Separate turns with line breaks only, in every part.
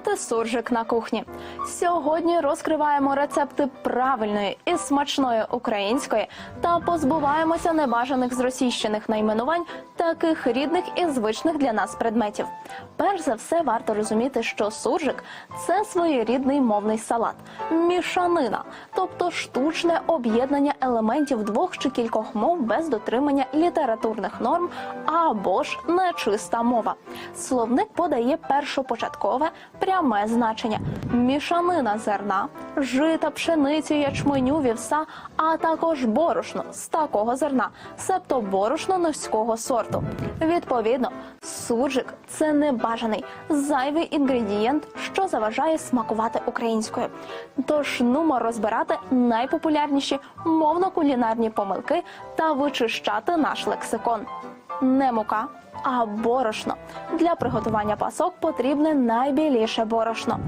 Готуйте суржик на кухні. Сьогодні розкриваємо рецепти правильної і смачної української та позбуваємося небажаних зросійщених найменувань таких рідних і звичних для нас предметів. Перш за все, варто розуміти, що суржик це своєрідний мовний салат, мішанина, тобто штучне об'єднання елементів двох чи кількох мов без дотримання літературних норм або ж нечиста мова. Словник подає першопочаткове пряме значення: мішанина зерна, жита, пшениці, ячменю, вівса, а також борошно з такого зерна, себто борошно низького сорту. Відповідно, суржик це небажаний зайвий інгредієнт, що заважає смакувати українською. Тож нумо розбирати найпопулярніші мовно-кулінарні помилки та вичищати наш лексикон. Не мука, а борошно. Для приготування пасок потрібне найбіліше борошно.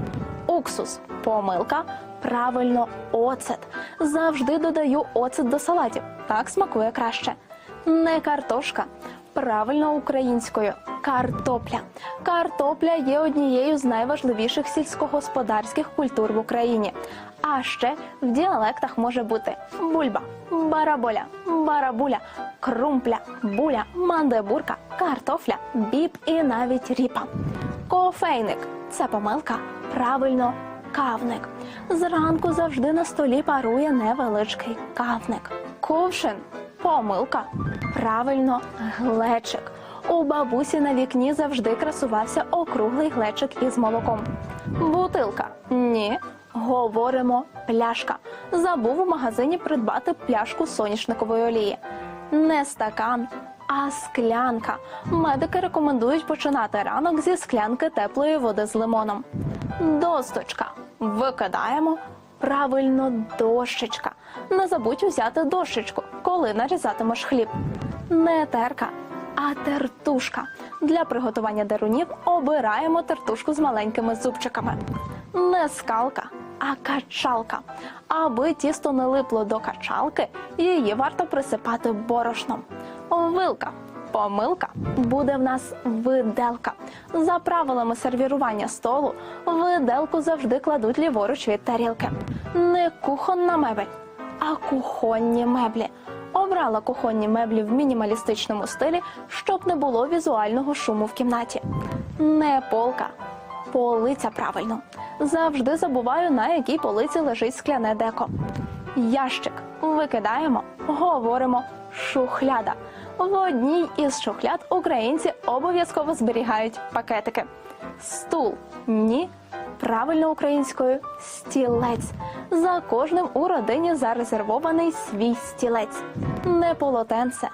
Уксус помилка. Правильно, оцет. Завжди додаю оцет до салатів. Так смакує краще. Не картошка. Правильно українською картопля. Картопля є однією з найважливіших сільськогосподарських культур в Україні. А ще в діалектах може бути бульба, бараболя, барабуля, крумпля, буля, мандебурка, картофля, біб і навіть ріпа. Кофейник це помилка. Правильно, кавник. Зранку завжди на столі парує невеличкий кавник. Кувшин помилка. Правильно, глечик. У бабусі на вікні завжди красувався округлий глечик із молоком. Бутилка ні. Говоримо пляшка. Забув у магазині придбати пляшку соняшникової олії. Не стакан, а склянка. Медики рекомендують починати ранок зі склянки теплої води з лимоном. Досточка. Викидаємо. Правильно, дощечка. Не забудь взяти дощечку, коли нарізатимеш хліб. Не терка, а тертушка. Для приготування дерунів обираємо тертушку з маленькими зубчиками. Не скалка, а качалка. Аби тісто не липло до качалки, її варто присипати борошном. Вилка. Помилка буде в нас виделка. За правилами сервірування столу, виделку завжди кладуть ліворуч від тарілки. Не кухонна мебель, а кухонні меблі. Обрала кухонні меблі в мінімалістичному стилі, щоб не було візуального шуму в кімнаті. Не полка, полиця правильно. Завжди забуваю, на якій полиці лежить скляне деко. Ящик викидаємо, говоримо шухляда. В одній із шухляд українці обов'язково зберігають пакетики. Стул ні. Правильно українською стілець. За кожним у родині зарезервований свій стілець. Не полотенце,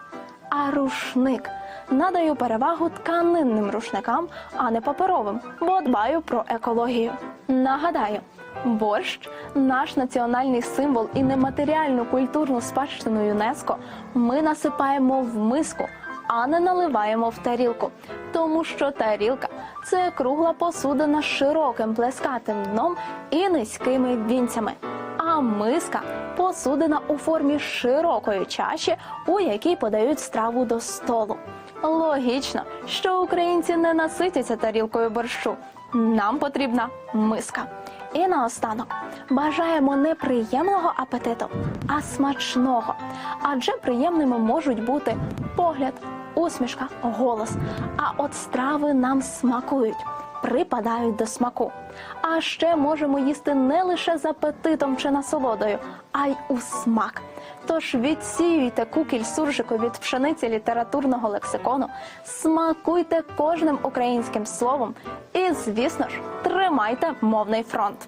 а рушник. Надаю перевагу тканинним рушникам, а не паперовим, бо дбаю про екологію. Нагадаю, борщ наш національний символ і нематеріальну культурну спадщину ЮНЕСКО ми насипаємо в миску, а не наливаємо в тарілку, тому що тарілка це кругла посудина з широким плескатим дном і низькими вінцями. А миска посудина у формі широкої чаші, у якій подають страву до столу. Логічно, що українці не наситяться тарілкою борщу. Нам потрібна миска. І наостанок бажаємо не приємного апетиту, а смачного. Адже приємними можуть бути погляд, усмішка, голос. А от страви нам смакують, припадають до смаку. А ще можемо їсти не лише з апетитом чи насолодою, а й у смак. Тож відсіюйте кукіль суржику від пшениці літературного лексикону, смакуйте кожним українським словом і, звісно ж, тримайте мовний фронт.